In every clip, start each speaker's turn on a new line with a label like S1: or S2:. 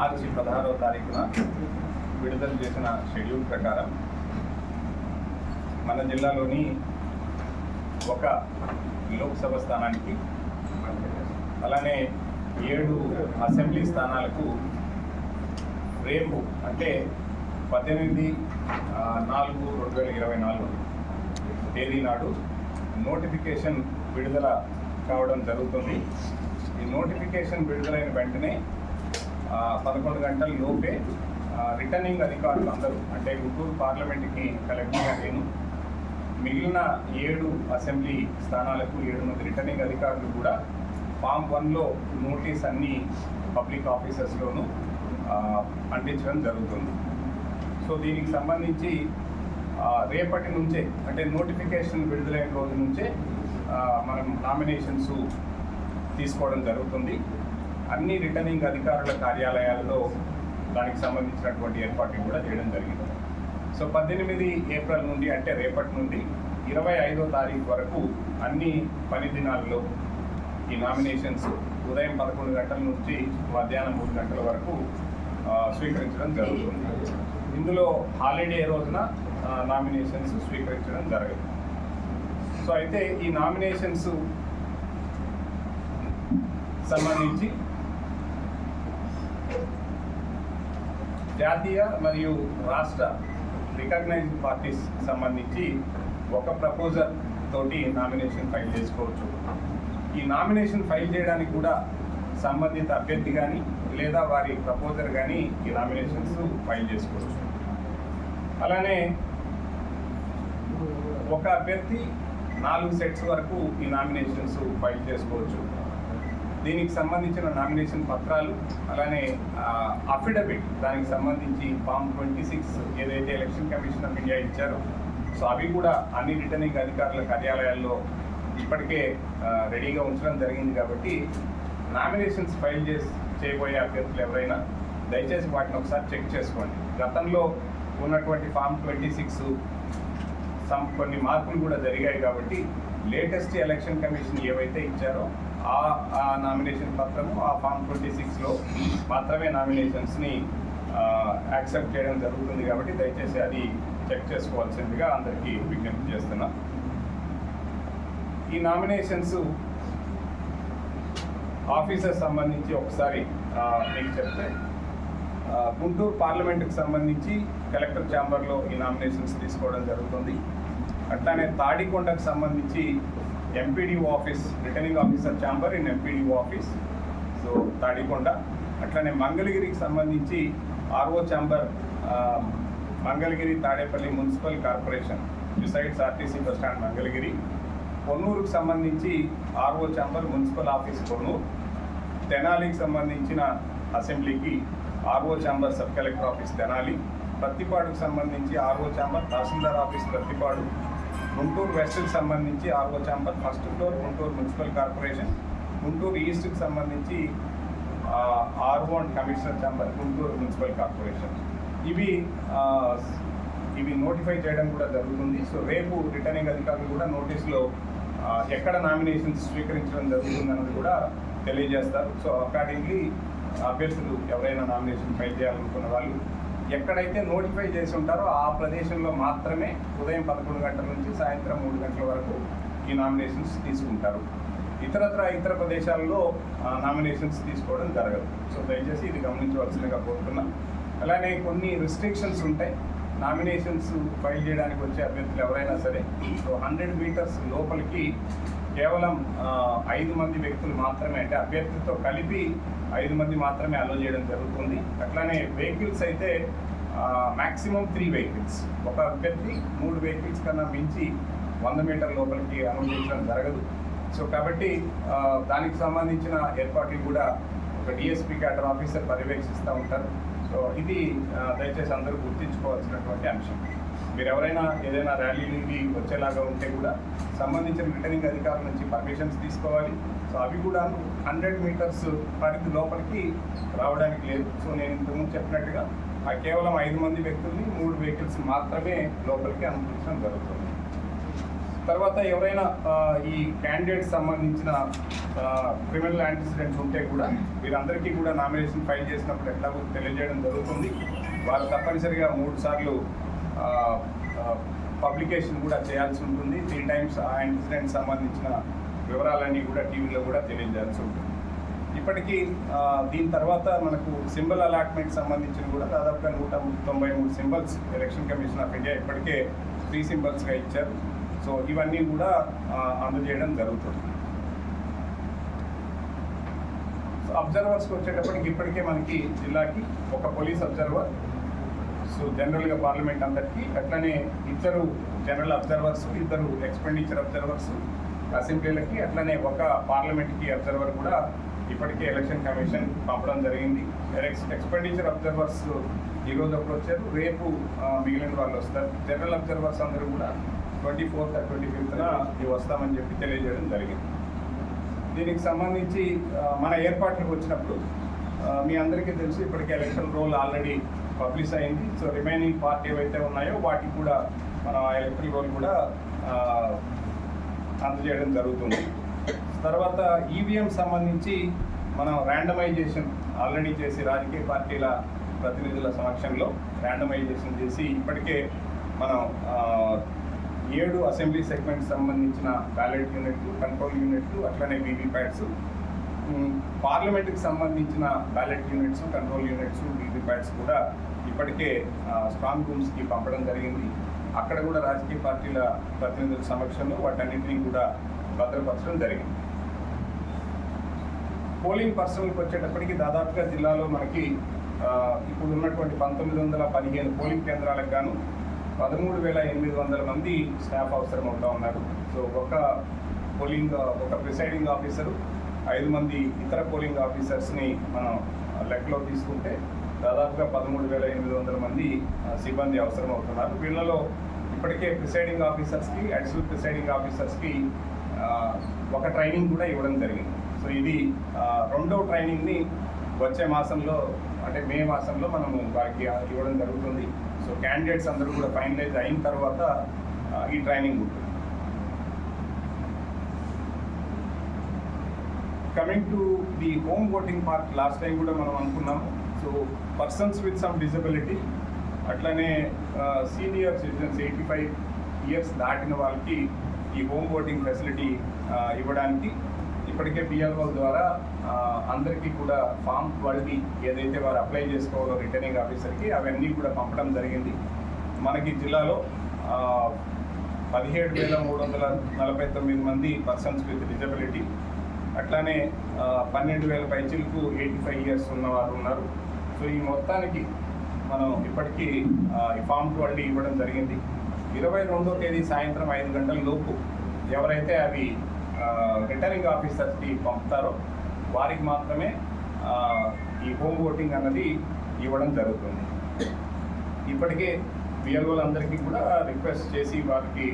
S1: మార్చి పదహారవ తారీఖున విడుదల చేసిన షెడ్యూల్ ప్రకారం మన జిల్లాలోని ఒక లోక్సభ స్థానానికి అలానే ఏడు అసెంబ్లీ స్థానాలకు రేపు అంటే పద్దెనిమిది నాలుగు రెండు వేల ఇరవై నాలుగు తేదీ నాడు నోటిఫికేషన్ విడుదల కావడం జరుగుతుంది. ఈ నోటిఫికేషన్ విడుదలైన వెంటనే పదకొండు గంటల లోపే రిటర్నింగ్ అధికారులు అందరూ అంటే గుంటూరు పార్లమెంట్కి కలెక్టర్గా నేను మిగిలిన ఏడు అసెంబ్లీ స్థానాలకు ఏడు మంది రిటర్నింగ్ అధికారులు కూడా ఫామ్ వన్లో నోటీస్ అన్ని పబ్లిక్ ఆఫీసర్స్లోనూ అంటించడం జరుగుతుంది. సో దీనికి సంబంధించి రేపటి నుంచే అంటే నోటిఫికేషన్ విడుదలైన రోజు నుంచే మనం నామినేషన్స్ తీసుకోవడం జరుగుతుంది. అన్ని రిటర్నింగ్ అధికారుల కార్యాలయాల్లో దానికి సంబంధించినటువంటి ఏర్పాట్లు కూడా చేయడం జరిగింది. సో పద్దెనిమిది ఏప్రిల్ నుండి అంటే రేపటి నుండి ఇరవై ఐదో తారీఖు వరకు అన్ని పని దినాల్లో ఈ నామినేషన్స్ ఉదయం పదకొండు గంటల నుంచి మధ్యాహ్నం మూడు గంటల వరకు స్వీకరించడం జరుగుతుంది. ఇందులో హాలిడే రోజున నామినేషన్స్ స్వీకరించడం జరగదు. సో అయితే ఈ నామినేషన్స్ సంబంధించి జాతీయ మరియు రాష్ట్ర రికగ్నైజ్డ్ పార్టీస్ సంబంధించి ఒక ప్రపోజల్ తోటి నామినేషన్ ఫైల్ చేసుకోవచ్చు. ఈ నామినేషన్ ఫైల్ చేయడానికి కూడా సంబంధిత అభ్యర్థి కానీ లేదా వారి ప్రపోజర్ కానీ ఈ నామినేషన్స్ ఫైల్ చేసుకోవచ్చు. అలానే ఒక అభ్యర్థి నాలుగు సెట్స్ వరకు ఈ నామినేషన్స్ ఫైల్ చేసుకోవచ్చు. దీనికి సంబంధించిన నామినేషన్ పత్రాలు అలానే అఫిడవిట్ దానికి సంబంధించి ఫామ్ ట్వంటీ సిక్స్ ఏదైతే ఎలక్షన్ కమిషన్ ఆఫ్ ఇండియా ఇచ్చారో సో అవి కూడా అన్ని రిటర్నింగ్ అధికారుల కార్యాలయాల్లో ఇప్పటికే రెడీగా ఉంచడం జరిగింది కాబట్టి నామినేషన్స్ ఫైల్ చేసి చేయబోయే అభ్యర్థులు ఎవరైనా దయచేసి వాటిని ఒకసారి చెక్ చేసుకోండి. గతంలో ఉన్నటువంటి ఫామ్ ట్వంటీ సిక్స్ సమ్ కొన్ని మార్పులు కూడా జరిగాయి కాబట్టి లేటెస్ట్ ఎలక్షన్ కమిషన్ ఏవైతే ఇచ్చారో ఆ నామినేషన్ పత్రము ఆ ఫామ్ ట్వంటీ సిక్స్లో మాత్రమే నామినేషన్స్ని యాక్సెప్ట్ చేయడం జరుగుతుంది కాబట్టి దయచేసి అది చెక్ చేసుకోవాల్సిందిగా అందరికీ విజ్ఞప్తి చేస్తున్నా. ఈ నామినేషన్స్ ఆఫీసర్ సంబంధించి ఒకసారి మీకు చెప్తే గుంటూరు పార్లమెంట్కి సంబంధించి కలెక్టర్ ఛాంబర్లో ఈ నామినేషన్స్ తీసుకోవడం జరుగుతుంది. అట్లానే తాడికొండకు సంబంధించి MPDO office returning officer chamber in MPDO office so Tadikonda అట్లనే మంగళగిరికి సంబంధించి RO chamber Mangalagiri Tadepalli municipal corporation besides RTC bus stand Mangalagiri. కొన్నూరుకు సంబంధించి RO chamber municipal office Konnuru. తెనాలికి సంబంధించిన అసెంబ్లీకి RO chamber sub collector office Tenali. ప్రత్తిపాడుకు సంబంధించి RO chamber tahsildar office Prathipadu Guntur వెస్ట్కి సంబంధించి RO chamber first floor Guntur municipal corporation Guntur ఈస్ట్కి సంబంధించి RO and commissioner chamber Guntur municipal corporation. ఇవి ఇవి notify చేయడం కూడా జరుగుతుంది. సో రేపు రిటర్నింగ్ అధికారులు కూడా నోటీస్లో ఎక్కడ నామినేషన్స్ స్వీకరించడం జరుగుతుంది అన్నది కూడా తెలియజేస్తారు. సో అకార్డింగ్లీ అభ్యర్థులు ఎవరైనా నామినేషన్ ఫైల్ చేయాలనుకున్న వాళ్ళు ఎక్కడైతే నోటిఫై చేసి ఉంటారో ఆ ప్రదేశంలో మాత్రమే ఉదయం పదకొండు గంటల నుంచి సాయంత్రం మూడు గంటల వరకు ఈ నామినేషన్స్ తీసుకుంటారు. ఇతరత్ర ఇతర ప్రదేశాల్లో నామినేషన్స్ తీసుకోవడం జరగదు. సో దయచేసి ఇది గమనించవలసిందిగా కోరుతున్నాం. అలానే కొన్ని రిస్ట్రిక్షన్స్ ఉంటాయి. నామినేషన్స్ ఫైల్ చేయడానికి వచ్చే అభ్యర్థులు ఎవరైనా సరే సో హండ్రెడ్ మీటర్స్ లోపలికి కేవలం ఐదు మంది వ్యక్తులు మాత్రమే అంటే అభ్యర్థితో కలిపి ఐదు మంది మాత్రమే అలో చేయడం జరుగుతుంది. అట్లానే వెహికల్స్ అయితే మ్యాక్సిమం త్రీ వెహికల్స్ ఒక అభ్యర్థి మూడు వెహికల్స్ కన్నా మించి వంద మీటర్ లోపలికి అనుమతించడం జరగదు. సో కాబట్టి దానికి సంబంధించిన ఏర్పాట్లు కూడా ఒక డిఎస్పీ క్యాటర్ ఆఫీసర్ పర్యవేక్షిస్తూ ఉంటారు. సో ఇది దయచేసి అందరూ గుర్తించుకోవాల్సినటువంటి అంశం. మీరు ఎవరైనా ఏదైనా ర్యాలీకి వచ్చేలాగా ఉంటే కూడా సంబంధించిన రిటర్నింగ్ అధికారుల నుంచి పర్మిషన్స్ తీసుకోవాలి. సో అవి కూడా హండ్రెడ్ మీటర్స్ పరిధి లోపలికి రావడానికి లేదు. సో నేను ఇంతకుముందు చెప్పినట్టుగా ఆ కేవలం ఐదు మంది వ్యక్తుల్ని మూడు వెహికల్స్ మాత్రమే లోపలికి అనుమతించడం జరుగుతుంది. తర్వాత ఎవరైనా ఈ క్యాండిడేట్ సంబంధించిన క్రిమినల్ యాంటిసిడెంట్స్ ఉంటే కూడా వీరందరికీ కూడా నామినేషన్ ఫైల్ చేసినప్పుడు ఎట్లా తెలియజేయడం జరుగుతుంది. వారు తప్పనిసరిగా మూడు సార్లు పబ్లికేషన్ కూడా చేయాల్సి ఉంటుంది. త్రీ టైమ్స్ ఆ ఇన్సిడెంట్ సంబంధించిన వివరాలన్నీ కూడా టీవీలో కూడా తెలియజేయాల్సి ఉంటుంది. ఇప్పటికీ దీని తర్వాత మనకు సింబల్ అలాట్మెంట్ సంబంధించిన కూడా దాదాపుగా నూట తొంభై మూడు symbols election commission of India ఇప్పటికే త్రీ సింబల్స్గా ఇచ్చారు. సో ఇవన్నీ కూడా అందజేయడం జరుగుతుంది. సో అబ్జర్వర్స్కి వచ్చేటప్పటికి ఇప్పటికే మనకి జిల్లాకి ఒక పోలీస్ అబ్జర్వర్ జనరల్గా పార్లమెంట్ అందరికీ అట్లనే ఇద్దరు జనరల్ అబ్జర్వర్స్ ఇద్దరు ఎక్స్పెండిచర్ అబ్జర్వర్స్ అసెంబ్లీలకి అట్లనే ఒక పార్లమెంట్కి అబ్జర్వర్ కూడా ఇప్పటికే ఎలక్షన్ కమిషన్ పంపడం జరిగింది. ఎక్స్పెండిచర్ అబ్జర్వర్స్ ఈ రోజు ఒకరు వచ్చారు. రేపు మిగిలిన వాళ్ళు వస్తారు. జనరల్ అబ్జర్వర్స్ అందరూ కూడా ట్వంటీ ఫోర్త్ ట్వంటీ ఫిఫ్త్న వస్తామని చెప్పి తెలియజేయడం జరిగింది. దీనికి సంబంధించి మన ఏర్పాట్లకు వచ్చినప్పుడు మీ అందరికీ తెలుసు ఇప్పటికే ఎలక్షన్ రోల్ ఆల్రెడీ పబ్లిష్ అయింది. సో రిమైనింగ్ పార్టీ ఏవైతే ఉన్నాయో వాటికి కూడా మన ఎలక్ట్రల్ రోల్ కూడా అందజేయడం జరుగుతుంది. తర్వాత ఈవీఎం సంబంధించి మనం ర్యాండమైజేషన్ ఆల్రెడీ చేసి రాజకీయ పార్టీల ప్రతినిధుల సమక్షంలో ర్యాండమైజేషన్ చేసి ఇప్పటికే మనం ఏడు అసెంబ్లీ సెగ్మెంట్ సంబంధించిన బ్యాలెట్ యూనిట్లు కంట్రోల్ యూనిట్లు అట్లనే వీవీప్యాట్స్ పార్లమెంట్కి సంబంధించిన ballot units control units VVPATs కూడా ఇప్పటికే స్ట్రాంగ్ రూమ్స్కి పంపడం జరిగింది. అక్కడ కూడా రాజకీయ పార్టీల ప్రతినిధుల సమక్షంలో వాటన్నింటినీ కూడా భద్రపరచడం జరిగింది. పోలింగ్ పర్సనల్కి వచ్చేటప్పటికి దాదాపుగా జిల్లాలో మనకి ఇప్పుడు ఉన్నటువంటి పంతొమ్మిది వందల పదిహేను పోలింగ్ కేంద్రాలకు గాను పదమూడు వేల ఎనిమిది వందల మంది స్టాఫ్ అవసరం అవుతా ఉన్నారు. సో ఒక పోలింగ్ ఒక ప్రిసైడింగ్ ఆఫీసరు ఐదు మంది ఇతర పోలింగ్ ఆఫీసర్స్ని మనం లెక్కలో తీసుకుంటే దాదాపుగా పదమూడు వేల ఎనిమిది వందల మంది సిబ్బంది అవసరం అవుతున్నారు. వీళ్ళలో ఇప్పటికే ప్రిసైడింగ్ ఆఫీసర్స్కి అడిషనల్ ప్రిసైడింగ్ ఆఫీసర్స్కి ఒక ట్రైనింగ్ కూడా ఇవ్వడం జరిగింది. సో ఇది రెండవ రెండో ట్రైనింగ్ని వచ్చే మాసంలో అంటే మే మాసంలో మనము వారికి ఇవ్వడం జరుగుతుంది. సో క్యాండిడేట్స్ అందరూ కూడా ఫైనలైజ్ అయిన తర్వాత ఈ ట్రైనింగ్ ఉంటుంది. Coming to the home voting part last time కూడా మనం అనుకున్నాము. So persons with some disability అట్లనే senior citizens eighty five years దాటిన వాళ్ళకి ఈ హోమ్ ఓటింగ్ ఫెసిలిటీ ఇవ్వడానికి ఇప్పటికే బిఎల్ఓ ద్వారా అందరికీ కూడా ఫామ్ ట్వెల్వ్ ఏదైతే వారు అప్లై చేసుకోవాలో రిటర్నింగ్ ఆఫీసర్కి అవన్నీ కూడా పంపడం జరిగింది. మనకి జిల్లాలో పదిహేడు వేల మూడు వందల నలభై తొమ్మిది మంది పర్సన్స్ విత్ డిజబిలిటీ అట్లానే పన్నెండు వేల పైచీలకు ఎయిటీ ఫైవ్ ఇయర్స్ ఉన్నవారు ఉన్నారు. సో ఈ మొత్తానికి మనం ఇప్పటికీ ఈ ఫామ్ ట్వెల్వ్ ఇవ్వడం జరిగింది. ఇరవై రెండో తేదీ సాయంత్రం ఐదు గంటల లోపు ఎవరైతే అవి రిటర్నింగ్ ఆఫీసర్స్కి పంపుతారో వారికి మాత్రమే ఈ హోమ్ ఓటింగ్ అన్నది ఇవ్వడం జరుగుతుంది. ఇప్పటికే బిఎల్ఓలందరికీ కూడా రిక్వెస్ట్ చేసి వారికి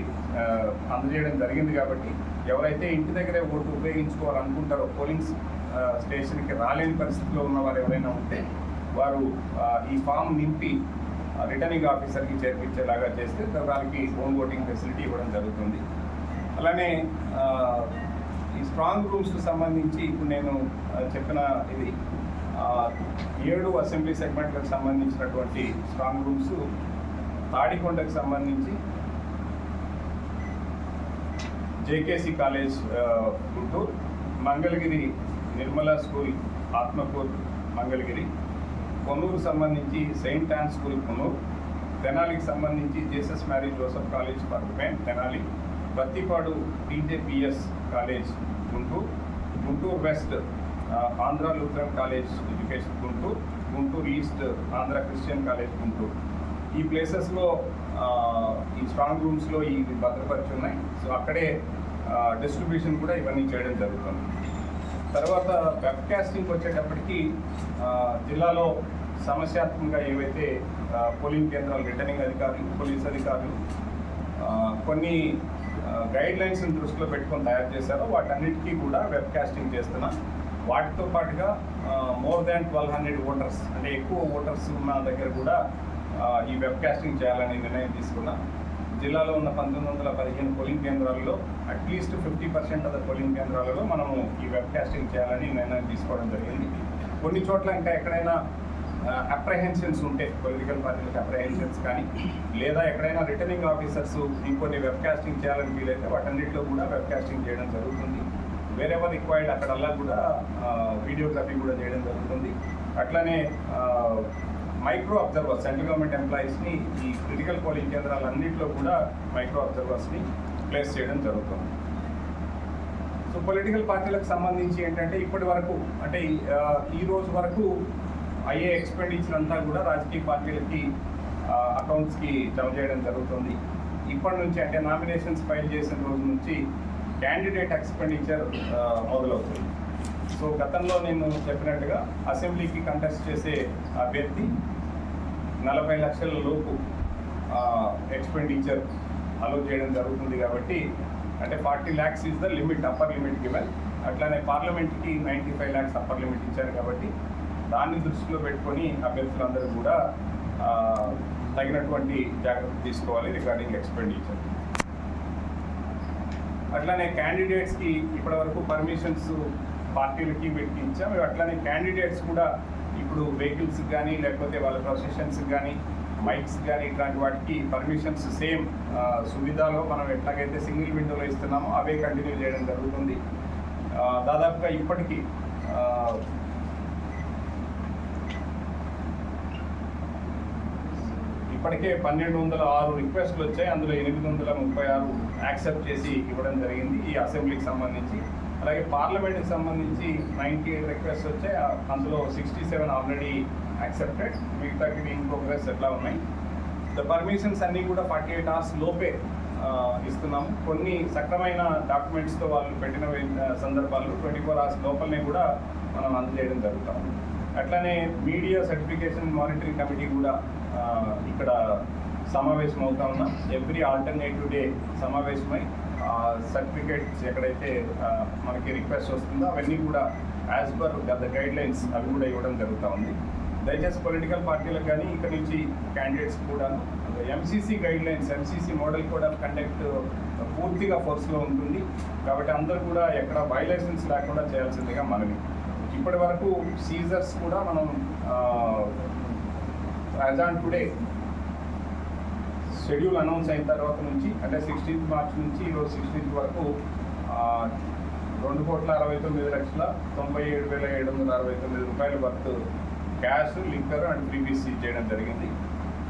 S1: అందజేయడం జరిగింది కాబట్టి ఎవరైతే ఇంటి దగ్గరే ఓటు ఉపయోగించుకోవాలనుకుంటారో పోలింగ్ స్టేషన్కి రాలేని పరిస్థితిలో ఉన్నవారు ఎవరైనా ఉంటే వారు ఈ ఫామ్ నింపి రిటర్నింగ్ ఆఫీసర్కి చేర్పించేలాగా చేస్తే వారికి హోమ్ ఓటింగ్ ఫెసిలిటీ ఇవ్వడం జరుగుతుంది. అలానే ఈ స్ట్రాంగ్ రూమ్స్కి సంబంధించి ఇప్పుడు నేను చెప్పిన ఇది ఏడు అసెంబ్లీ సెగ్మెంట్లకు సంబంధించినటువంటి స్ట్రాంగ్ రూమ్స్ తాడికొండకు సంబంధించి JKC college Guntur Mangalagiri Nirmala school Atmakur Mangalagiri Konnuru సంబంధించి సెయింట్ ఆన్ స్కూల్ కొన్నూరు తెనాలికి సంబంధించి Jesus Mary Joseph college for Tenali Battipadu TJPS college Guntur Guntur west Andhra Lutheran college education Guntur Guntur east Andhra Christian college Guntur. ఈ ప్లేసెస్లో strong రూమ్స్లో ఈ భద్రపరిచి ఉన్నాయి so అక్కడే distribution కూడా ఇవన్నీ చేయడం జరుగుతుంది. తర్వాత వెబ్కాస్టింగ్ వచ్చేటప్పటికి జిల్లాలో సమస్యాత్మకంగా ఏవైతే పోలింగ్ కేంద్రాలు రిటర్నింగ్ అధికారులు పోలీస్ అధికారులు కొన్ని గైడ్ లైన్స్ని దృష్టిలో పెట్టుకొని తయారు చేశారో వాటన్నిటికీ కూడా వెబ్కాస్టింగ్ చేస్తున్నాం. వాటితో పాటుగా more than twelve hundred voters అంటే ఎక్కువ ఓటర్స్ ఉన్న దగ్గర కూడా ఈ ఈ వెబ్కాస్టింగ్ చేయాలని నిర్ణయం తీసుకున్నాం. జిల్లాలో ఉన్న పంతొమ్మిది వందల పదిహేను పోలింగ్ కేంద్రాలలో at least fifty percent of the polling కేంద్రాలలో మనము ఈ వెబ్కాస్టింగ్ చేయాలని నిర్ణయం తీసుకోవడం జరిగింది. కొన్ని చోట్ల ఇంకా ఎక్కడైనా అప్రహెన్షన్స్ ఉంటే పొలిటికల్ పార్టీలకు అప్రహెన్షన్స్ కానీ లేదా ఎక్కడైనా రిటర్నింగ్ ఆఫీసర్స్ ఇంకొన్ని వెబ్కాస్టింగ్ చేయాలని వీలైతే వాటన్నిటిలో కూడా వెబ్కాస్టింగ్ చేయడం జరుగుతుంది. వేరెవర్ రిక్వైర్డ్ అక్కడల్లా కూడా వీడియోగ్రఫీ కూడా చేయడం జరుగుతుంది. అట్లానే మైక్రో అబ్జర్వర్స్ సెంట్రల్ గవర్నమెంట్ ఎంప్లాయీస్ని ఈ క్రిటికల్ పోలింగ్ కేంద్రాలన్నింటిలో కూడా మైక్రో అబ్జర్వర్స్ని ప్లేస్ చేయడం జరుగుతుంది. సో పొలిటికల్ పార్టీలకు సంబంధించి ఏంటంటే ఇప్పటి వరకు అంటే ఈ, రోజు వరకు అయ్యే ఎక్స్పెండిచర్ అంతా కూడా రాజకీయ పార్టీలకి అకౌంట్స్కి జమ చేయడం జరుగుతుంది. ఇప్పటి నుంచి అంటే నామినేషన్స్ ఫైల్ చేసిన రోజు నుంచి క్యాండిడేట్ ఎక్స్పెండిచర్ మొదలవుతుంది. సో గతంలో నేను చెప్పినట్టుగా అసెంబ్లీకి కంటెస్ట్ చేసే అభ్యర్థి నలభై లక్షల లోపు ఎక్స్పెండిచర్ అలో చేయడం జరుగుతుంది కాబట్టి అంటే forty lakhs is the limit upper limit given అట్లానే పార్లమెంట్కి ninety five lakhs upper limit ఇచ్చారు కాబట్టి దాన్ని దృష్టిలో పెట్టుకొని అభ్యర్థులందరూ కూడా తగినటువంటి జాగ్రత్త తీసుకోవాలి రిగార్డింగ్ ఎక్స్పెండిచర్ అట్లానే క్యాండిడేట్స్కి ఇప్పటివరకు పర్మిషన్స్ పార్టీలకి వీటికి ఇచ్చాం అట్లానే క్యాండిడేట్స్ కూడా ఇప్పుడు వెహికల్స్ కానీ లేకపోతే వాళ్ళ ప్రొసెషన్స్ కానీ మైక్స్ కానీ ఇట్లాంటి వాటికి పర్మిషన్స్ సేమ్ సువిధాలో మనం ఎట్లాగైతే సింగిల్ విండోలో ఇస్తున్నామో అవే కంటిన్యూ చేయడం జరుగుతుంది. దాదాపుగా ఇప్పటికీ ఇప్పటికే పన్నెండు వందల ఆరు రిక్వెస్ట్లు వచ్చాయి. అందులో ఎనిమిది వందల ముప్పై ఆరు యాక్సెప్ట్ చేసి ఇవ్వడం జరిగింది. ఈ అసెంబ్లీకి సంబంధించి అలాగే పార్లమెంట్కి సంబంధించి నైంటీ ఎయిట్ రిక్వెస్ట్ వచ్చాయి అందులో సిక్స్టీ సెవెన్ ఆల్రెడీ యాక్సెప్టెడ్. మిగతాకి ఇన్ ప్రోగ్రెస్ ఎట్లా ఉన్నాయి? ద పర్మిషన్స్ అన్నీ కూడా ఫార్టీ ఎయిట్ అవర్స్ లోపే ఇస్తున్నాము. కొన్ని సక్రమైన డాక్యుమెంట్స్తో వాళ్ళు పెట్టిన సందర్భాలు సందర్భాల్లో ట్వంటీ ఫోర్ అవర్స్ లోపలనే కూడా మనం అందజేయడం జరుగుతాం అట్లానే మీడియా సర్టిఫికేషన్ మానిటరింగ్ కమిటీ కూడా ఇక్కడ సమావేశం అవుతా ఉన్నాం ఎవ్రీ ఆల్టర్నేటివ్ డే సమావేశమై సర్టిఫికేట్స్ ఎక్కడైతే మనకి రిక్వెస్ట్ వస్తుందో అవన్నీ కూడా as per the guidelines అవి కూడా ఇవ్వడం జరుగుతూ ఉంది. దయచేసి పొలిటికల్ పార్టీలకు కానీ ఇక్కడ నుంచి క్యాండిడేట్స్ కూడా MCC guidelines MCC model కూడా కండక్ట్ పూర్తిగా ఫోర్స్లో ఉంటుంది. కాబట్టి అందరూ కూడా ఎక్కడ వైలేషన్స్ లేకుండా చేయాల్సిందిగా మనవి. ఇప్పటి వరకు సీజర్స్ కూడా మనం as on today schedule announce అయిన తర్వాత నుంచి అంటే సిక్స్టీన్త్ మార్చ్ నుంచి ఈరోజు సిక్స్టీన్త్ వరకు రెండు కోట్ల అరవై తొమ్మిది లక్షల తొంభై ఏడు వేల ఏడు వందల అరవై తొమ్మిది రూపాయల worth cash liquor and freebies చేయడం జరిగింది.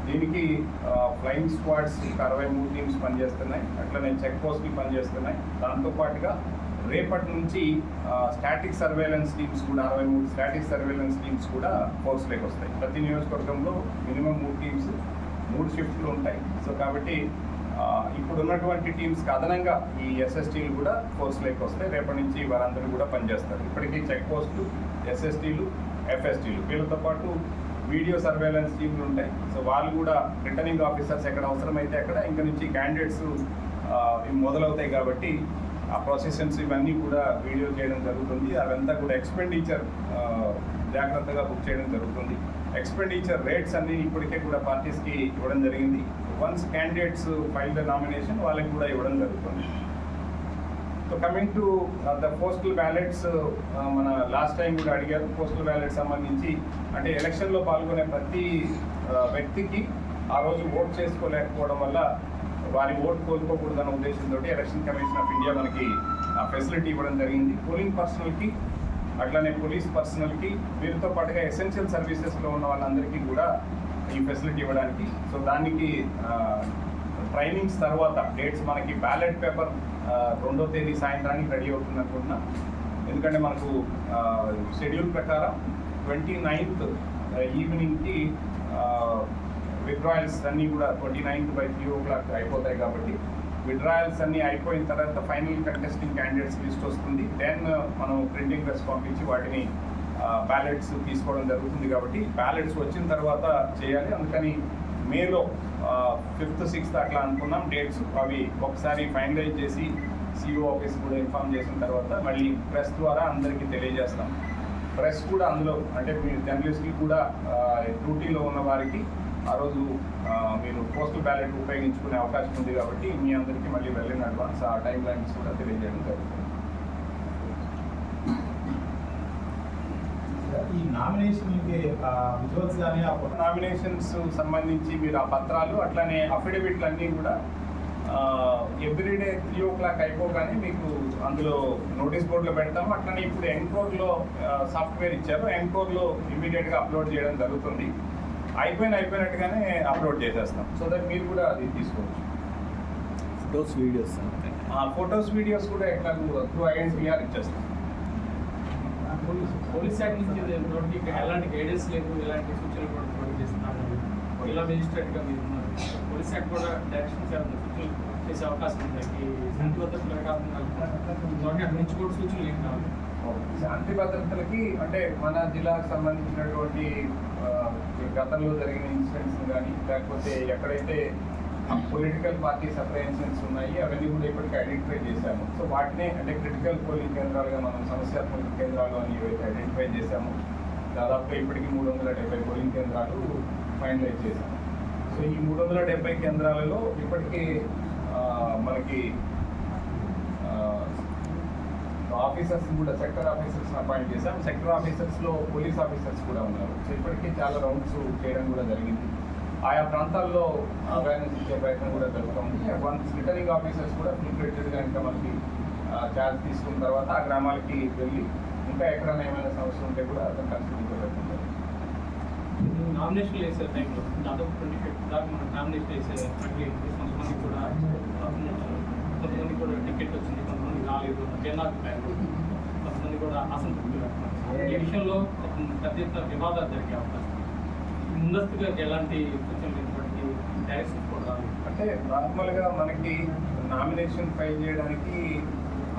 S1: దీనికి ఫ్లయింగ్ స్క్వాడ్స్ అరవై మూడు టీమ్స్ పనిచేస్తున్నాయి. అట్లనే చెక్ పోస్ట్లు పనిచేస్తున్నాయి. దాంతోపాటుగా రేపటి నుంచి స్టాటిక్ సర్వేలెన్స్ టీమ్స్ కూడా అరవై మూడు స్టాటిక్ సర్వేలెన్స్ టీమ్స్ కూడా ఫోర్స్లోకి వస్తాయి. ప్రతి నియోజకవర్గంలో మినిమం మూడు టీమ్స్ మూడు షిఫ్ట్లు ఉంటాయి. సో కాబట్టి ఇప్పుడు ఉన్నటువంటి టీమ్స్కి అదనంగా ఈ ఎస్ఎస్టీలు కూడా ఫోర్స్లోకి వస్తాయి. రేపటి నుంచి వారందరూ కూడా పనిచేస్తారు. ఇప్పటికీ చెక్ పోస్టులు ఎస్ఎస్టీలు ఎఫ్ఎస్టీలు వీళ్ళతో పాటు వీడియో సర్వేలెన్స్ టీంలు ఉంటాయి. సో వాళ్ళు కూడా రిటర్నింగ్ ఆఫీసర్స్ ఎక్కడ అవసరమైతే అక్కడ ఇంకా నుంచి క్యాండిడేట్స్ మొదలవుతాయి కాబట్టి ఆ ప్రొసెషన్స్ ఇవన్నీ కూడా వీడియో చేయడం జరుగుతుంది. అవంతా కూడా ఎక్స్పెండిచర్ జాగ్రత్తగా బుక్ చేయడం జరుగుతుంది. ఎక్స్పెండిచర్ రేట్స్ అన్ని ఇప్పటికే కూడా పార్టీస్కి ఇవ్వడం జరిగింది. Once candidates file the nomination వాళ్ళకి కూడా ఇవ్వడం జరుగుతుంది. So coming to the postal ballots మన లాస్ట్ టైం కూడా అడిగారు. పోస్టల్ బ్యాలెట్ సంబంధించి అంటే ఎలక్షన్లో పాల్గొనే ప్రతి uh, వ్యక్తికి ఆ రోజు ఓట్ చేసుకోలేకపోవడం వల్ల వారి ఓట్ కోల్పోకూడదన్న ఉద్దేశంతో ఎలక్షన్ కమిషన్ ఆఫ్ ఇండియా మనకి ఆ ఫెసిలిటీ ఇవ్వడం జరిగింది. పోలింగ్ పర్సనల్కి అట్లానే పోలీస్ పర్సనల్కి వీరితో పాటుగా ఎసెన్షియల్ సర్వీసెస్లో ఉన్న వాళ్ళందరికీ కూడా ఈ ఫెసిలిటీ ఇవ్వడానికి. సో దానికి ట్రైనింగ్స్ తర్వాత డేట్స్ మనకి బ్యాలెట్ పేపర్ రెండో తేదీ సాయంత్రానికి రెడీ అవుతుంది అనుకుంటున్నా. ఎందుకంటే మనకు షెడ్యూల్ ప్రకారం ట్వంటీ నైన్త్ ఈవినింగ్కి విత్డ్రాయల్స్ అన్నీ కూడా twenty ninth by three o'clock అయిపోతాయి కాబట్టి విత్డ్రాయల్స్ అన్నీ అయిపోయిన తర్వాత ఫైనల్ కంటెస్టింగ్ క్యాండిడేట్స్ లిస్ట్ వస్తుంది. దెన్ uh, మనం ప్రింటింగ్ ప్రెస్ పంపించి వాటిని బ్యాలెట్స్ తీసుకోవడం జరుగుతుంది కాబట్టి బ్యాలెట్స్ వచ్చిన తర్వాత చేయాలి. అందుకని మేలో ఫిఫ్త్ సిక్స్త్ అట్లా అనుకున్నాం. డేట్స్ అవి ఒకసారి ఫైనలైజ్ చేసి సిఇఓ ఆఫీస్ కూడా ఇన్ఫార్మ్ చేసిన తర్వాత మళ్ళీ ప్రెస్ ద్వారా అందరికీ తెలియజేస్తాం. ప్రెస్ కూడా అందులో అంటే మీ జర్నలిస్ట్కి కూడా డ్యూటీలో ఉన్న వారికి ఆ రోజు మీరు పోస్టల్ బ్యాలెట్ ఉపయోగించుకునే అవకాశం ఉంది కాబట్టి మీ అందరికీ మళ్ళీ వెళ్ళిన అడ్వాన్స్ ఆ టైం లైన్స్ కూడా తెలియజేయడం జరుగుతుంది.
S2: ఈ నామినేషన్కి విజువల్స్ కానీ ఆ ఫోటో
S1: నామినేషన్స్ సంబంధించి మీరు ఆ పత్రాలు అట్లానే అఫిడవిట్లు అన్నీ కూడా ఎవ్రీడే త్రీ ఓ క్లాక్ అయిపోగానే మీకు అందులో నోటీస్ బోర్డులో పెడతాము. అట్లనే ఇప్పుడు ఎన్కోర్లో సాఫ్ట్వేర్ ఇచ్చారు. ఎన్కోర్లో ఇమీడియట్గా అప్లోడ్ చేయడం జరుగుతుంది. అయిపోయిన అయిపోయినట్టుగానే అప్లోడ్ చేసేస్తాం. సో దట్ మీరు కూడా అది తీసుకోవచ్చు.
S3: ఫొటోస్ వీడియోస్
S1: ఆ ఫొటోస్ వీడియోస్ కూడా ఎట్లా త్రూ ఐఎన్టీఆర్ ఇచ్చేస్తాం.
S4: పోలీస్ శాఖ నుంచి ఎలాంటి గైడెన్స్ లేదు ఎలాంటి సూచనలు కూడా ప్రొవైడ్ చేస్తున్నారు. ఇలా మెజిస్ట్రేట్గా మీరు ఉన్నారు. పోలీస్ శాఖ కూడా డైరెక్షన్స్ ఏమైనా సూచనలు చేసే అవకాశం ఉంది? ఈ శాంతి భద్రతలు కాకుండా అక్కడి నుంచి కూడా సూచనలు ఏం కావాలి?
S1: శాంతి భద్రతలకి అంటే మన జిల్లాకు సంబంధించినటువంటి గతంలో జరిగిన ఇన్సిడెంట్స్ కానీ లేకపోతే ఎక్కడైతే పొలిటికల్ పార్టీస్ అప్రహెన్షన్స్ ఉన్నాయి అవన్నీ కూడా ఇప్పటికీ ఐడెంటిఫై చేశాము. సో వాటినే అంటే క్రిటికల్ పోలింగ్ కేంద్రాలుగా మనం సమస్యాత్మక కేంద్రాలు అని ఏవైతే ఐడెంటిఫై చేశాము దాదాపుగా ఇప్పటికీ మూడు వందల డెబ్బై పోలింగ్ కేంద్రాలు ఫైనలైజ్ చేశాము. సో ఈ మూడు వందల డెబ్బై కేంద్రాలలో ఇప్పటికీ మనకి ఆఫీసర్స్ కూడా సెక్టర్ ఆఫీసర్స్ అపాయింట్ చేశాం. సెక్టర్ ఆఫీసర్స్లో పోలీస్ ఆఫీసర్స్ కూడా ఉన్నారు. సో ఇప్పటికీ చాలా రౌండ్స్ చేయడం కూడా జరిగింది. ఆయా ప్రాంతాల్లో అవేర్నెస్ ఇచ్చే ప్రయత్నం కూడా జరుగుతుంది వన్స్ రిటర్నింగ్ ఆఫీసర్స్ కూడా ఫుల్ ఇంకా మనకి ఛార్జ్ తీసుకున్న తర్వాత ఆ గ్రామాలకి వెళ్ళి ఇంకా ఎక్కడైనా ఏమైనా సమస్య ఉంటే కూడా అతను కన్సిడర్ జరుగుతుంది
S4: నామినేషన్ వేసే టైంలో దాదాపు ట్వంటీ ఫిఫ్త్ దాకా మనం నామినేషన్ వేసే కొంతమంది కూడా కొంతమంది కూడా టికెట్ వచ్చింది కొంతమంది నాలుగు జనాభిప్రాయం కొంతమంది కూడా అసంతృప్తి ఈ విషయంలో పెద్ద ఎత్తున వివాదాలు జరిగే అవకాశం ముందస్తుగా ఎలాంటి సూచనలు ఇటువంటి డైరెక్షన్స్ కూడా
S1: అంటే నార్మల్గా మనకి నామినేషన్ ఫైల్ చేయడానికి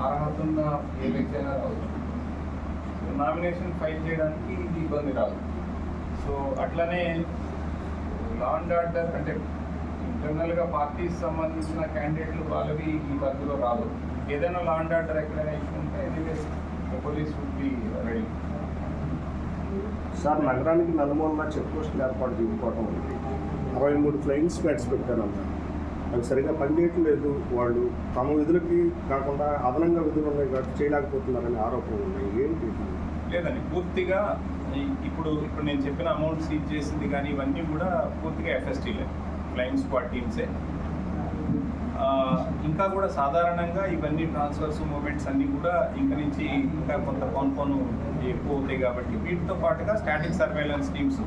S1: అర్హత ఉన్న ఏ వ్యక్తి అయినా రావచ్చు. నామినేషన్ ఫైల్ చేయడానికి ఇది ఇబ్బంది రాదు. సో అట్లనే లా అండ్ ఆర్డర్ అంటే ఇంటర్నల్గా పార్టీకి సంబంధించిన క్యాండిడేట్లు వాళ్ళవి ఈ పరిధిలో రాదు. ఏదైనా లా అండ్ ఆర్డర్ ఎక్కడైనా ఇష్యూ ఉంటే police would be ready
S5: sir నగరానికి నలుమూలన చెక్ పోస్టులు ఏర్పాటు చేసుకోవటం ఉంది అరవై మూడు ఫ్లయింగ్ స్క్వాడ్స్ పెట్టారన్నారు అవి సరిగా పనిచేయట్లేదు వాళ్ళు తమ విధులకి కాకుండా అదనంగా విధులు ఉన్నాయి కాబట్టి చేయలేకపోతున్నారనే ఆరోపణలు ఉన్నాయి. ఏంటి?
S1: లేదండి పూర్తిగా ఇప్పుడు ఇప్పుడు నేను చెప్పిన అమౌంట్ సీజ్ చేసింది కానీ ఇవన్నీ కూడా పూర్తిగా ఎఫ్ఎస్టీలే ఫ్లయింగ్ స్క్వాడ్ టీమ్సే ఇంకా కూడా సాధారణంగా ఇవన్నీ ట్రాన్స్ఫర్స్ మూమెంట్స్ అన్నీ కూడా ఇంక నుంచి ఇంకా కొంత పోన్ పోను ఎక్కువ అవుతాయి కాబట్టి వీటితో పాటుగా స్టాటిక్ సర్వేలెన్స్ టీమ్స్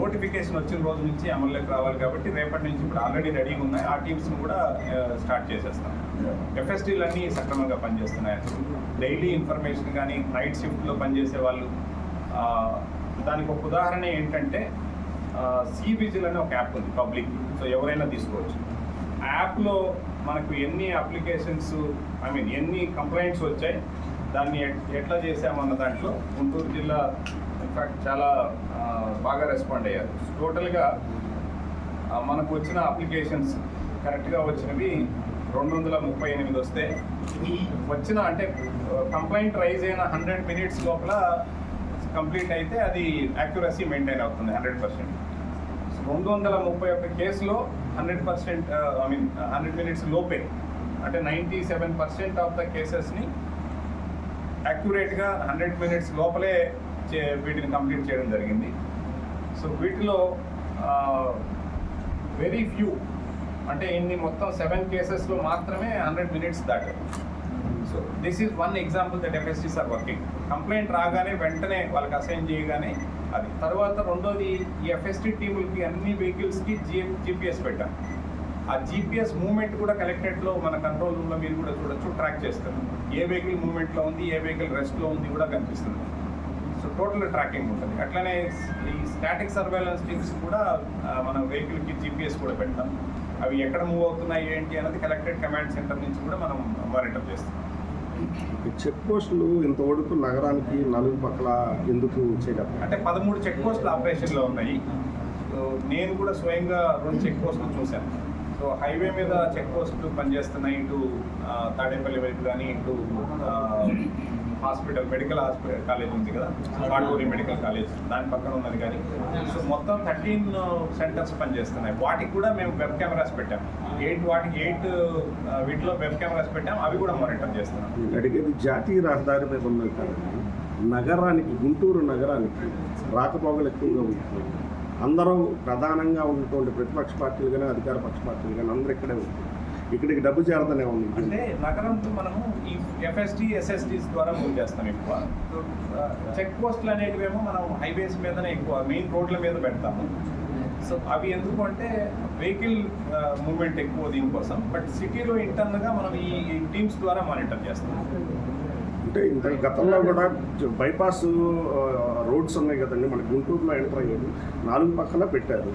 S1: నోటిఫికేషన్ వచ్చిన రోజు నుంచి అమల్లోకి రావాలి కాబట్టి రేపటి నుంచి ఇప్పుడు ఆల్రెడీ రెడీగా ఉన్నాయి. ఆ టీమ్స్ని కూడా స్టార్ట్ చేసేస్తాం. ఎఫ్ఎస్టీలు అన్నీ సక్రమంగా పనిచేస్తున్నాయి. డైలీ ఇన్ఫర్మేషన్ కానీ నైట్ షిఫ్ట్లో పనిచేసే వాళ్ళు దానికి ఒక ఉదాహరణ ఏంటంటే సీ విజిల్ అనే ఒక యాప్ ఉంది పబ్లిక్ సో ఎవరైనా తీసుకోవచ్చు. యాప్లో మనకు ఎన్ని అప్లికేషన్స్ ఐ మీన్ ఎన్ని కంప్లైంట్స్ వచ్చాయి దాన్ని ఎట్- ఎట్లా చేసామన్న దాంట్లో గుంటూరు జిల్లా ఇన్ఫాక్ట్ చాలా బాగా రెస్పాండ్ అయ్యారు. టోటల్గా మనకు వచ్చిన అప్లికేషన్స్ కరెక్ట్గా వచ్చినవి రెండు వందల ముప్పై ఎనిమిది వస్తే వచ్చిన అంటే కంప్లైంట్ రైజ్ అయిన హండ్రెడ్ మినిట్స్ లోపల కంప్లీట్ అయితే అది యాక్యురసీ మెయింటైన్ అవుతుంది హండ్రెడ్ పర్సెంట్. రెండు వందల ముప్పై ఒక్క కేసులో hundred percent I mean hundred minutes లోపే అంటే ninety seven percent of the కేసెస్ని యాక్యురేట్గా హండ్రెడ్ మినిట్స్ లోపలే చే వీటిని కంప్లీట్ చేయడం జరిగింది. సో వీటిలో వెరీ ఫ్యూ అంటే ఇన్ని మొత్తం సెవెన్ కేసెస్లో మాత్రమే hundred minutes దాటారు. So this is one example that FSTs are working complaint రాగానే వెంటనే వాళ్ళకి అసైన్ చేయగానే అది. తర్వాత రెండోది ఈ ఎఫ్ఎస్టీ టీములకి అన్ని వెహికల్స్కి జీ జీపీఎస్ పెట్టాం. ఆ జీపీఎస్ మూవ్మెంట్ కూడా కలెక్టరేట్లో మన కంట్రోల్ రూమ్లో మీరు కూడా చూడొచ్చు ట్రాక్ చేస్తారు ఏ వెహికల్ మూవ్మెంట్లో ఉంది ఏ వెహికల్ రెస్ట్లో ఉంది కూడా కనిపిస్తుంది. సో టోటల్ ట్రాకింగ్ ఉంటుంది. అట్లనే ఈ స్టాటిక్ సర్వేలెన్స్ టీమ్స్ కూడా మన వెహికల్కి జీపీఎస్ కూడా పెడతాం. అవి ఎక్కడ మూవ్ అవుతున్నాయి ఏంటి అనేది కలెక్టెడ్ కమాండ్ సెంటర్ నుంచి కూడా మనం మానిటర్ చేస్తాం
S5: ఈ చెక్ పోస్టులు ఇంతవరకు నగరానికి నలుగు పక్కల ఎందుకు చేయడం
S1: అంటే పదమూడు చెక్ పోస్టులు ఆపరేషన్లో ఉన్నాయి. సో నేను కూడా స్వయంగా రెండు చెక్ పోస్టులు చూశాను. సో హైవే మీద చెక్ పోస్టులు పనిచేస్తున్నాయి ఇటు తాడేపల్లి వైపు కానీ ఇటు హాస్పిటల్ మెడికల్ హాస్పిటల్ కాలేజ్ ఉంది కదా? Katuri medical college. దాని పక్కన ఉన్నది కానీ. సో మొత్తం థర్టీన్ సెంటర్స్ పనిచేస్తున్నాయి. వాటికి కూడా మేము వెబ్ కెమెరాస్ పెట్టాం. ఎయిట్ వాటికి ఎయిట్ వీటిలో వెబ్ కెమెరాస్ పెట్టాం. అవి కూడా మానిటర్ చేస్తున్నాం.
S5: అడిగేది జాతీయ రహదారి మీద ఉన్నది కాదండి. నగరానికి గుంటూరు నగరానికి రాకపోకలు ఎక్కువగా ఉంటుంది అందరూ ప్రధానంగా ఉన్నటువంటి ప్రతిపక్ష పార్టీలు కానీ అధికార పక్ష పార్టీలు కానీ అందరూ ఇక్కడే ఉంటుంది ఇక్కడికి డబ్బు చేరదనే ఉంది.
S1: అంటే నగరంలో మనము ఈ ఎఫ్ఎస్డి ఎస్ఎస్డిస్ ద్వారా మూవ్ చేస్తాం ఎక్కువ. చెక్ పోస్టులు అనేటివేమో మనం హైవేస్ మీదనే ఎక్కువ మెయిన్ రోడ్ల మీద పెడతాము. సో అవి ఎందుకు అంటే వెహికల్ మూవ్మెంట్ ఎక్కువ దీనికోసం. బట్ సిటీలో ఇంటర్న్గా మనం ఈ టీమ్స్ ద్వారా మానిటర్ చేస్తాం.
S5: అంటే ఇంత గతంలో కూడా బైపాస్ రోడ్స్ ఉన్నాయి కదండి మన గుంటూరులో ఎంటర్ అయ్యేది నాలుగు పక్కల పెట్టారు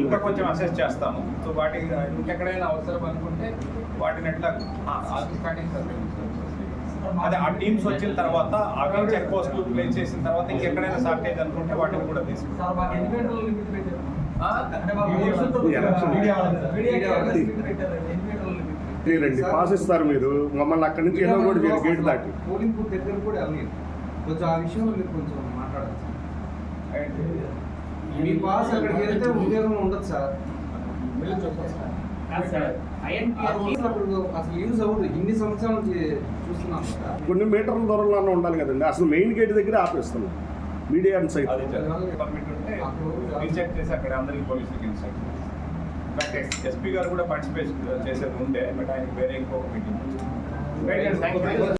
S1: ఇంకా కొంచెం అసెస్ చేస్తాము సో వాటి ఇంకెక్కడైనా అవసరం అనుకుంటే వాటిని ఎట్లా అదే ఆ టీమ్స్ వచ్చిన తర్వాత అవి చెక్ పోస్టులు ప్లేస్ చేసిన తర్వాత ఇంకెక్కడైనా షార్టేజ్ అనుకుంటే వాటిని కూడా తీసుకుంటాం
S4: సార్ మాకు ఎన్ని మీటర్లు లిమిట్ పెట్టారు
S1: ఆ?
S4: అంటే మాకు
S5: ఈ ఎలక్షన్
S4: మీడియా వాళ్ళది.
S5: ఇది.
S4: మీడియా వాళ్ళది లిమిట్ పెట్టారు. ఎన్ని మీటర్లు లిమిట్
S5: రండి పాస్ ఇస్తారు మీరు మమ్మల్ని అక్కడి నుంచి ఏదో కూడా చేయరు గేట్ దాటి
S6: పోలింగ్ బూత్ దగ్గర కూడా వెళ్ళలేదు కొంచెం ఆ విషయంలో మీరు కొంచెం మాట్లాడాలి మీ పాస్ అక్కడికి వెళ్తే ఉద్యోగం ఉండదు సార్
S5: కొన్ని మీటర్ల దూరంలోనే ఉండాలి కదండి. అసలు మెయిన్ గేట్ దగ్గర ఆపేస్తున్నాం మీడియా అండ్ సైతం.
S1: అది పర్మిట్ ఉంటే రీచెక్ చేసి అక్కడ అందరికి పోలీసులకి ఇన్స్ట్రక్షన్ ఇన్ఫాక్ట్ ఎస్పీ గారు కూడా పార్టిసిపేట్ చేసేది ఉండే బట్ ఆయన వేరే ఇంకొక మీటింగ్ థ్యాంక్ యూ